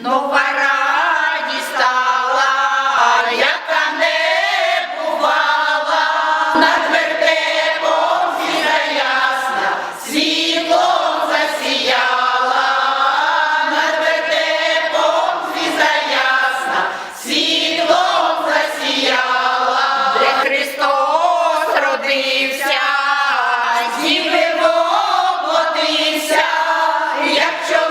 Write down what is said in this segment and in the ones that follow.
Нова радість стала, яка не бувала, над вертепом зіра ясна, світлом засіяла, над вертепом зіра ясна, світлом засіяла, де Христос родився, з ним як чоловік.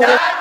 করবো